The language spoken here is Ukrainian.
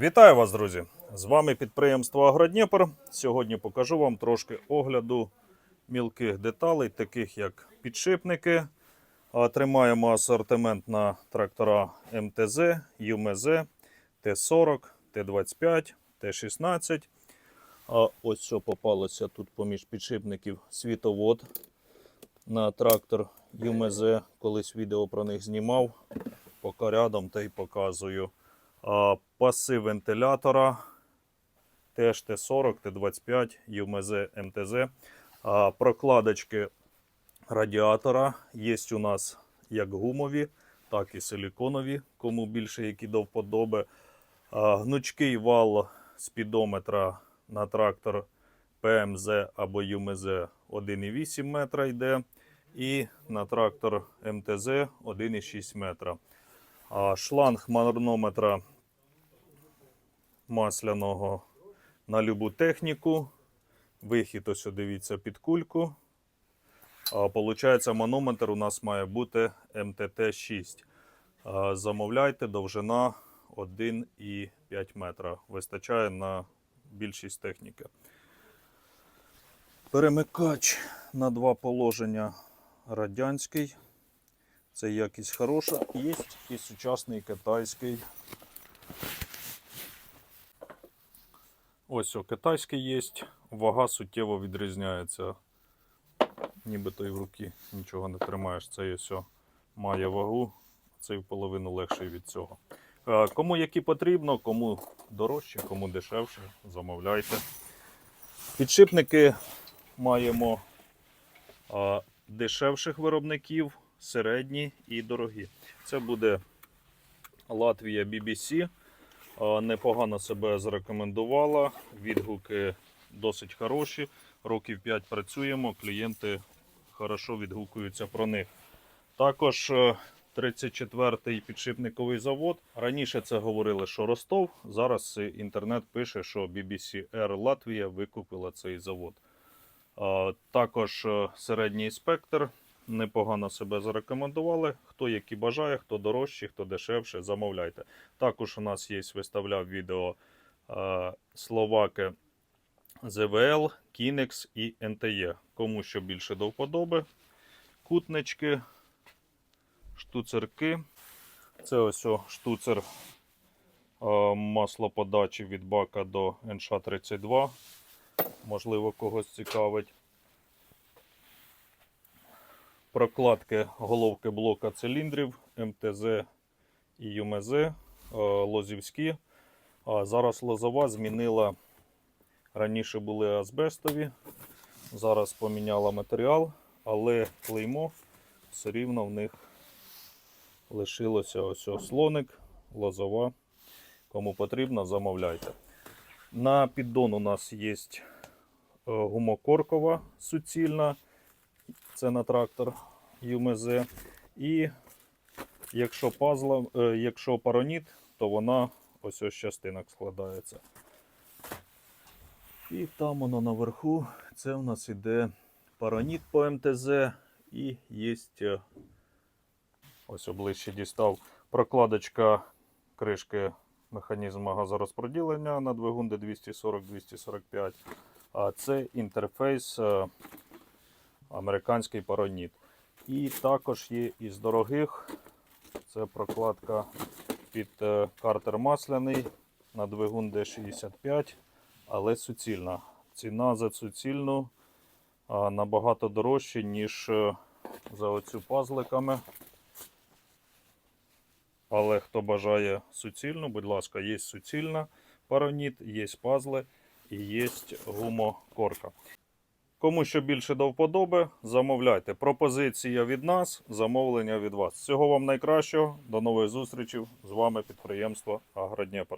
Вітаю вас, друзі! З вами підприємство Агродніпр. Сьогодні покажу вам трошки огляду мілких деталей, таких як підшипники. Тримаємо асортимент на трактора МТЗ, ЮМЗ, Т40, Т25, Т16. А ось що попалося тут поміж підшипників світовод на трактор ЮМЗ. Колись відео про них знімав. Поки рядом та й показую. Паси вентилятора теж Т40, Т25, ЮМЗ, МТЗ. Прокладочки радіатора є у нас як гумові, так і силіконові, кому більше які до вподоби. Гнучкий вал спідометра на трактор ПМЗ або ЮМЗ 1,8 метра йде. І на трактор МТЗ 1,6 метра. Шланг манометра масляного на любу техніку. Вихід, ось дивіться, під кульку. А, Получається, манометр у нас має бути МТТ-6. А, Замовляйте, довжина 1,5 метра. Вистачає на більшість техніки. Перемикач на два положення радянський. Це якість хороша. Є і сучасний китайський. Ось о, китайський є. Вага суттєво відрізняється. Нібито і в руки нічого не тримаєш. Цей ось має вагу, цей в половину легший від цього. Е, Кому які потрібно, кому дорожче, кому дешевше, замовляйте. Підшипники маємо дешевших виробників, середні і дорогі. Це буде Латвія BBC. А, Непогано себе зарекомендувала. Відгуки досить хороші. Років 5 працюємо, клієнти хорошо відгукуються про них. Також е, 34-й підшипниковий завод. Раніше це говорили, що Ростов. Зараз е, інтернет пише, що BBC Air Латвія викупила цей завод. Також е, середній спектр. Непогано себе зарекомендували. Хто які бажає, хто дорожче, хто дешевше, замовляйте. Також у нас є, виставляв відео е, Словаки ЗВЛ, Кінекс і НТЄ. Кому що більше до вподоби. Кутнички, штуцерки. Це ось о, штуцер е, маслоподачі від бака до НШ-32. Можливо, когось цікавить. Прокладки головки блока циліндрів МТЗ і ЮМЗ е, лозівські. Зараз лозова змінила. Раніше були азбестові, зараз поміняла матеріал, але клеймо все рівно в них лишилося ось слоник, лозова. Кому потрібно, замовляйте. На піддон у нас є гумокоркова суцільна, це на трактор ЮМЗ. І якщо пазла, е, якщо пароніт, то вона ось ось частинок складається. І там воно наверху, це у нас іде параніт по МТЗ і є ось обличчя дістав прокладочка кришки механізму газорозподілення на двигун D240-245. А це інтерфейс е, американський пароніт. І також є із дорогих це прокладка під е, картер масляний на двигун D65 але суцільна. Ціна за суцільну набагато дорожча, ніж е, за оцю пазликами. Але хто бажає суцільну, будь ласка, є суцільна пароніт, є пазли і є гумокорка. Кому що більше до вподоби, замовляйте. Пропозиція від нас, замовлення від вас. Всього вам найкращого. До нових зустрічей. З вами підприємство Агродніпр.